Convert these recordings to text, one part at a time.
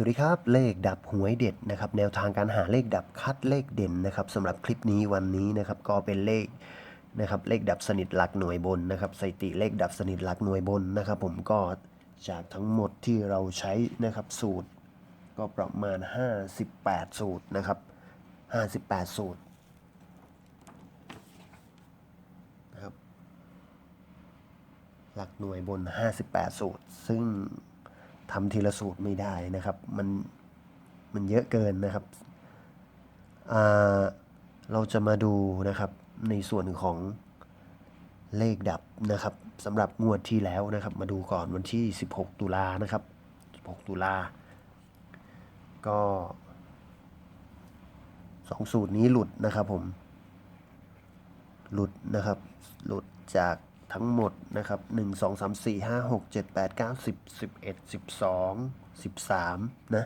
สวัสดีครับ เลขดับหวยเด็ดนะครับแนวทางการหาเลขดับคัดเลขเด่นนะครับสำหรับคลิปนี้วันนี้นะครับก็เป็นเลขนะครับเลขดับสนิทหลักหน่วยบนนะครับสถิติเลขดับสนิทหลักหน่วยบนนะครับผมก็จากทั้งหมดที่เราใช้นะครับสูตร ก็ประมาณ 58 สูตรนะครับ58 สูตรนะครับหลักหน่วยบน 58 สูตร ซึ่ง ทำทีละสูตรไม่ได้นะครับ มันมันเยอะเกินนะครับ เราจะมาดูนะครับในส่วนของเลขดับนะครับสำหรับงวดที่แล้วนะครับ มาดูก่อนวันที่ 16 ตุลานะครับ 16 ตุลา ก็สองสูตรนี้หลุดนะครับผม หลุดนะครับ หลุดจาก ทั้งหมดนะครับหนึ่งสองสามสี่ห้าหกเจ็ดแปดเก้าสิบสิบเอ็ดสิบสองสิบสามนะ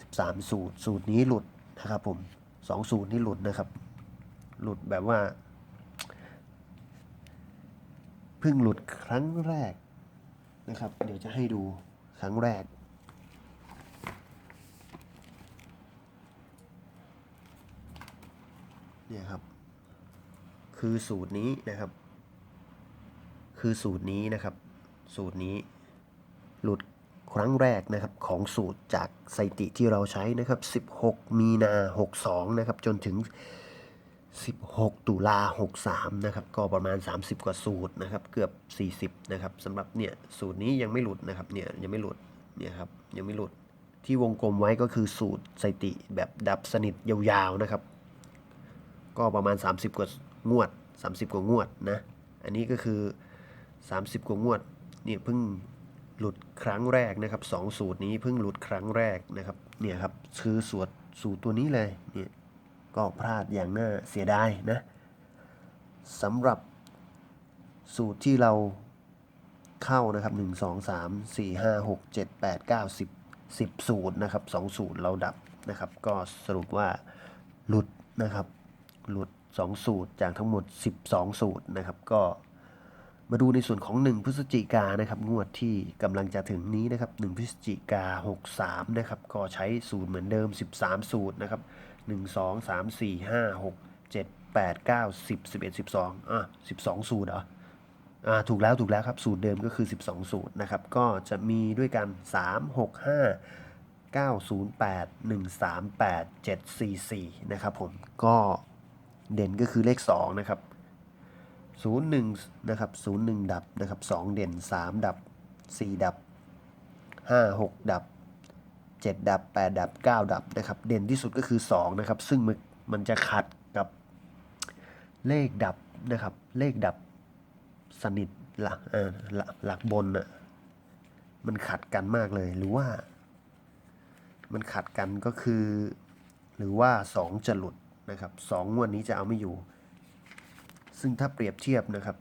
สิบสามสูตร สูตรนี้หลุดนะครับผมสองสูตรนี้หลุดนะครับ หลุดแบบว่าเพิ่งหลุดครั้งแรกนะครับ เดี๋ยวจะให้ดูครั้งแรกเนี่ยครับ คือสูตรนี้นะครับ คือสูตรนี้นะครับ สูตรนี้หลุดครั้งแรกนะครับของสูตรจากสติที่เราใช้นะครับ 16 มีนา 62 นะครับ จนถึง 16 ตุลา 63 นะครับ ก็ประมาณ 30 กว่าสูตรนะครับ เกือบ 40 นะครับสำหรับเนี่ยสูตรนี้ยังไม่หลุดนะครับ เนี่ยยังไม่หลุด เนี่ยครับยังไม่หลุด ที่วงกลมไว้ก็คือสูตรสติแบบดับสนิทยาวๆนะครับ ก็ประมาณ 30 กว่างวด 30 กว่างวดนะ อันนี้ก็คือ 30 กว่างวดเนี่ยเพิ่งหลุดครั้งแรกนะครับสองสูตรนี้เพิ่งหลุดครั้งแรกนะครับเนี่ยครับคือสูตรสูตรตัวนี้เลยเนี่ยก็พลาดอย่างน่าเสียดายนะสำหรับสูตรที่เราเข้านะครับ 1 2 3 4 5 6 7 8 9 10 10 สูตรนะครับ2สูตรเราดับนะครับ ก็สรุปว่าหลุดนะครับ หลุด 2 สูตรจากทั้งหมด 12 สูตรนะครับ ก็ มาดูในส่วนของ 1 พฤศจิกานนะครับ งวดที่กำลังจะถึงนี้นะครับ 1 พฤศจิกา 63 นะครับ ก็ใช้สูตรเหมือนเดิม 13 สูตรนะครับ 1 2 3 4 5 6 7 8 9 10 11 12อะ12 สูตรเหรออ่าถูกแล้วถูกแล้วครับ สูตรเดิมก็คือ 12 สูตรนะครับ ก็จะมีด้วยกัน 3 6 5 908 138 744 นะครับผมก็เด่นก็คือเลข 2 นะครับ 01นะครับ01 ดับนะครับ2เด่น 3 ดับ 4 ดับ 5 6 ดับ 7 ดับ 8 ดับ 9 ดับนะครับเด่นที่สุดก็คือ2นะครับซึ่งมันมันจะขัดกับเลขดับนะครับเลขดับสนิทหลักเออหลักบนน่ะมันขัดกันมากเลยหรือว่า มันขัดกันก็คือ หรือว่า 2 จะหลุดนะครับ2งวดนี้จะเอาไม่อยู่ ซึ่งถ้าเปรียบเทียบนะครับ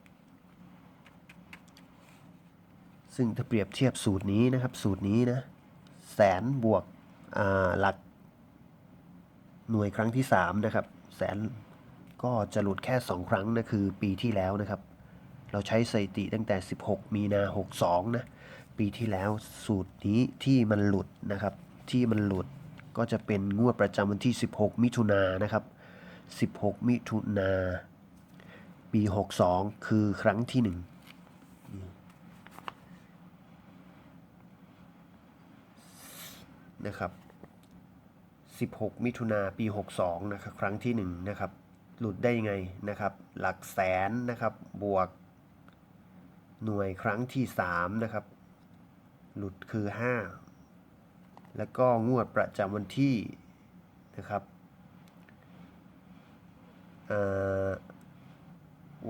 ซึ่งถ้าเปรียบเทียบสูตรนี้นะครับ สูตรนี้นะแสนบวกหลักหน่วยครั้งที่3นะครับแสนก็จะหลุดแค่ 2 ครั้งนะคือปีที่แล้วนะครับ เราใช้สถิติตั้งแต่ 16 มีนา 62 นะ ปีที่แล้วสูตรนี้ที่มันหลุดนะครับ ที่มันหลุดก็จะเป็นงวดประจำวันที่ 16 มิถุนายนนะครับ 16 มิถุนา ปี 62 คือครั้งที่1นะครับ 16 มิถุนาปี 62 นะครับ ครั้งที่ 1 นะครับ หลุดได้ยังไงนะครับ หลักแสนนะครับ บวก หน่วยครั้งที่ 3 นะครับ หลุดคือ 5 แล้วก็งวดประจำวันที่นะครับ เอ่อ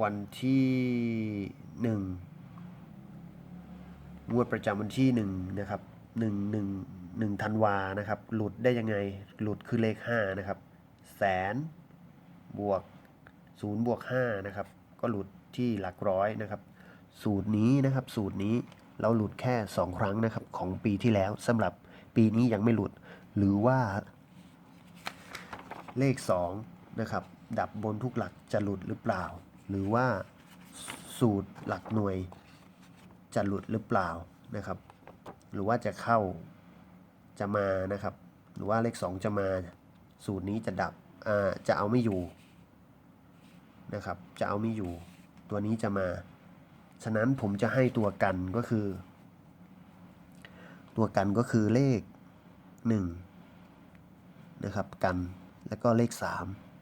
วันที่หนึ่งงวดประจำวันที่หนึ่งนะครับหนึ่งหนึ่งหนึ่งธันวานะครับ หลุดได้ยังไง หลุดคือเลขห้านะครับ แสนบวกศูนย์บวกห้านะครับ ก็หลุดที่หลักร้อยนะครับ สูตรนี้นะครับ สูตรนี้เราหลุดแค่ 2 ครั้งนะครับ ของปีที่แล้วสำหรับปีนี้ยังไม่หลุด หรือว่า เลข 2 นะครับ ดับบนทุกหลักจะหลุดหรือเปล่า หรือว่าสูตรหลักหน่วยจะหลุดหรือเปล่านะครับ หรือว่าจะเข้าจะมานะครับ หรือว่าเลข 2 จะมา สูตรนี้จะดับจะเอาไม่อยู่นะครับ จะเอาไม่อยู่ ตัวนี้จะมา ฉะนั้นผมจะให้ตัวกันก็คือ ตัวกันก็คือเลข 1 นะครับ กันแล้วก็เลข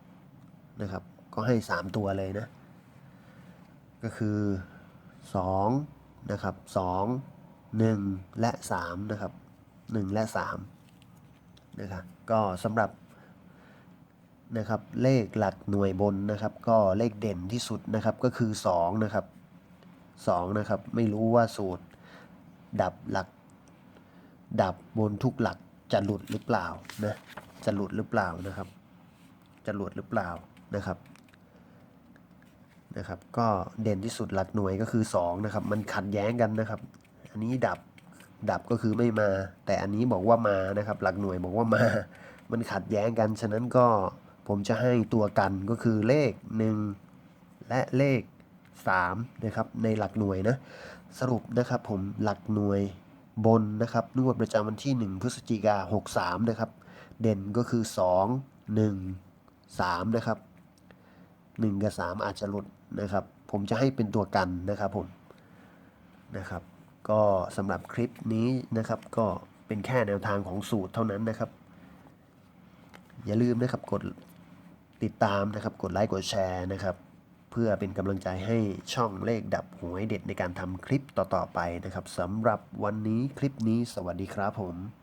3 นะครับ ก็ให้ 3 ตัวเลยนะ ก็คือ2นะครับ2 1 และ3นะครับ1และ3นะครับก็สำหรับนะครับเลขหลักหน่วยบนนะครับก็เลขเด่นที่สุดนะครับก็คือ2นะครับ2นะครับไม่รู้ว่าสูตรดับหลัก ดับบนทุกหลักจะหลุดหรือเปล่านะจะหลุดหรือเปล่านะครับ จะหลุดหรือเปล่านะครับ นะครับ ก็เด่นที่สุดหลักหน่วยก็คือ 2 นะครับ มันขัดแย้งกันนะครับ อันนี้ดับดับก็คือไม่มา แต่อันนี้บอกว่ามานะครับ หลักหน่วยบอกว่ามา มันขัดแย้งกัน ฉะนั้นก็ผมจะให้ตัวกันก็คือเลข 1 และเลข3นะครับในหลักหน่วยนะ สรุปนะครับผมหลักหน่วยบนนะครับงวดประจำวันที่ 1 พฤศจิกา63 นะครับ เด่นก็คือ 2 1 3 นะครับ 1 กับ 3 อาจจะหลุด นะครับ ผมจะให้เป็นตัวกันนะครับผมนะครับ ก็สำหรับคลิปนี้นะครับ ก็เป็นแค่แนวทางของสูตรเท่านั้นนะครับ อย่าลืมนะครับกดติดตามนะครับ กดไลค์กดแชร์นะครับ เพื่อเป็นกำลังใจให้ช่องเลขดับหวยเด็ดในการทำคลิปต่อๆไปนะครับสำหรับวันนี้คลิปนี้สวัสดีครับผม